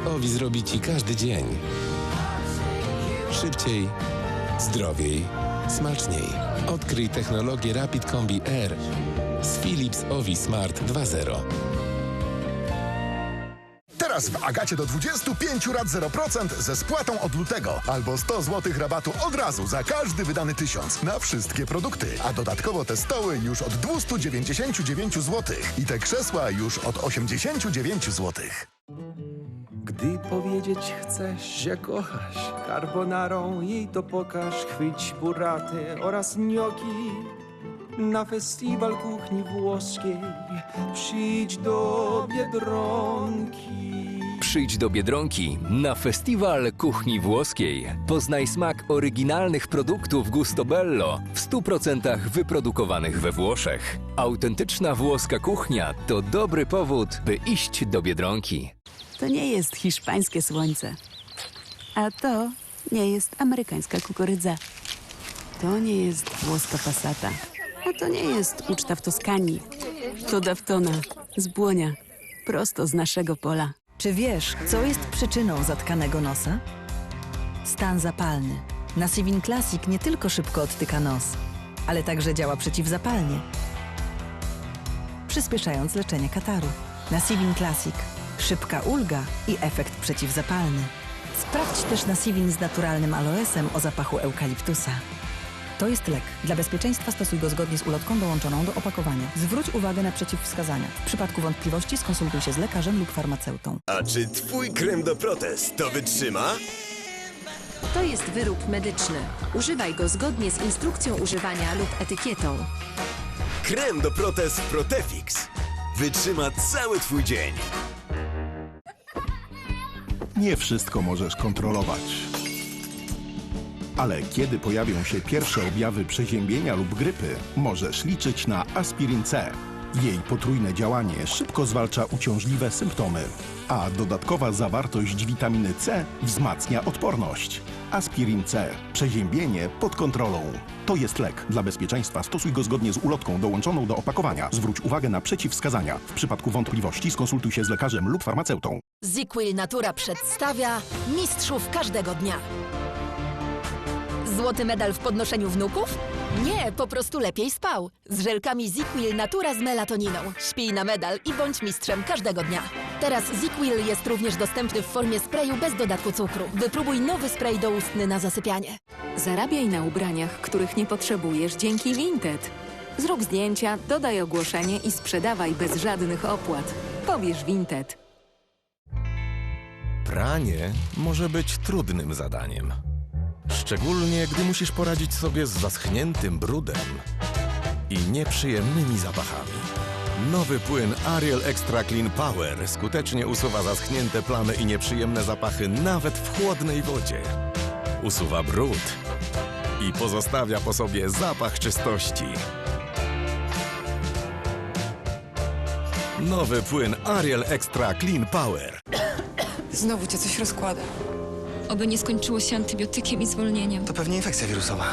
Owi zrobi Ci każdy dzień. Szybciej, zdrowiej, smaczniej. Odkryj technologię Rapid Combi Air z Philips Ovi Smart 2.0. Teraz w Agacie do 25 rat 0% ze spłatą od lutego. Albo 100 zł rabatu od razu za każdy wydany tysiąc na wszystkie produkty. A dodatkowo te stoły już od 299 zł. I te krzesła już od 89 zł. Gdy powiedzieć chcesz, że kochasz Carbonarą jej to pokaż Chwyć buraty oraz gnocchi Na festiwal kuchni włoskiej Przyjdź do Biedronki Przyjdź do Biedronki na festiwal kuchni włoskiej. Poznaj smak oryginalnych produktów Gustobello w 100% wyprodukowanych we Włoszech. Autentyczna włoska kuchnia to dobry powód, by iść do Biedronki. To nie jest hiszpańskie słońce. A to nie jest amerykańska kukurydza. To nie jest włoska pasata. A to nie jest uczta w Toskanii. To daftona z błonia, prosto z naszego pola. Czy wiesz, co jest przyczyną zatkanego nosa? Stan zapalny. Nasivin Classic nie tylko szybko odtyka nos, ale także działa przeciwzapalnie, przyspieszając leczenie kataru. Nasivin Classic. Szybka ulga i efekt przeciwzapalny. Sprawdź też Nasivin z naturalnym aloesem o zapachu eukaliptusa. To jest lek. Dla bezpieczeństwa stosuj go zgodnie z ulotką dołączoną do opakowania. Zwróć uwagę na przeciwwskazania. W przypadku wątpliwości skonsultuj się z lekarzem lub farmaceutą. A czy twój krem do protez to wytrzyma? To jest wyrób medyczny. Używaj go zgodnie z instrukcją używania lub etykietą. Krem do protez Protefix. Wytrzyma cały twój dzień. Nie wszystko możesz kontrolować. Ale kiedy pojawią się pierwsze objawy przeziębienia lub grypy, możesz liczyć na aspirin C. Jej potrójne działanie szybko zwalcza uciążliwe symptomy, a dodatkowa zawartość witaminy C wzmacnia odporność. Aspirin C. Przeziębienie pod kontrolą. To jest lek. Dla bezpieczeństwa stosuj go zgodnie z ulotką dołączoną do opakowania. Zwróć uwagę na przeciwwskazania. W przypadku wątpliwości skonsultuj się z lekarzem lub farmaceutą. Ziquil Natura przedstawia mistrzów każdego dnia. Złoty medal w podnoszeniu wnuków? Nie, po prostu lepiej spał. Z żelkami Ziquil Natura z melatoniną. Śpij na medal i bądź mistrzem każdego dnia. Teraz Ziquil jest również dostępny w formie sprayu bez dodatku cukru. Wypróbuj nowy spray doustny na zasypianie. Zarabiaj na ubraniach, których nie potrzebujesz dzięki Vinted. Zrób zdjęcia, dodaj ogłoszenie i sprzedawaj bez żadnych opłat. Pobierz Vinted. Pranie może być trudnym zadaniem. Szczególnie gdy musisz poradzić sobie z zaschniętym brudem i nieprzyjemnymi zapachami. Nowy płyn Ariel Extra Clean Power skutecznie usuwa zaschnięte plamy i nieprzyjemne zapachy nawet w chłodnej wodzie. Usuwa brud i pozostawia po sobie zapach czystości. Nowy płyn Ariel Extra Clean Power. Znowu cię coś rozkłada. Oby nie skończyło się antybiotykiem i zwolnieniem. To pewnie infekcja wirusowa.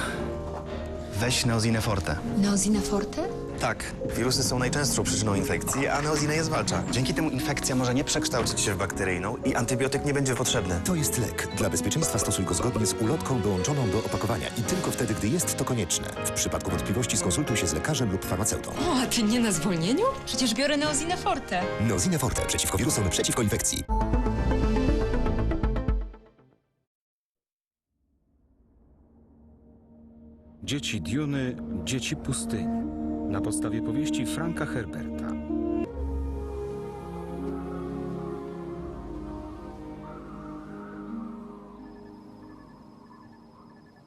Weź Neozinę Forte. Neozina forte? Tak, wirusy są najczęstszą przyczyną infekcji, a neozinę je zwalcza. Dzięki temu infekcja może nie przekształcić się w bakteryjną i antybiotyk nie będzie potrzebny. To jest lek. Dla bezpieczeństwa stosuj go zgodnie z ulotką dołączoną do opakowania i tylko wtedy, gdy jest to konieczne. W przypadku wątpliwości skonsultuj się z lekarzem lub farmaceutą. O, a ty nie na zwolnieniu? Przecież biorę Neozinę forte. Neozina Forte przeciwko wirusom, przeciwko infekcji. Dzieci Duny, Dzieci Pustyni. Na podstawie powieści Franka Herberta.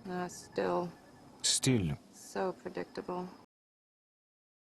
Uh, still Styl. so predictable.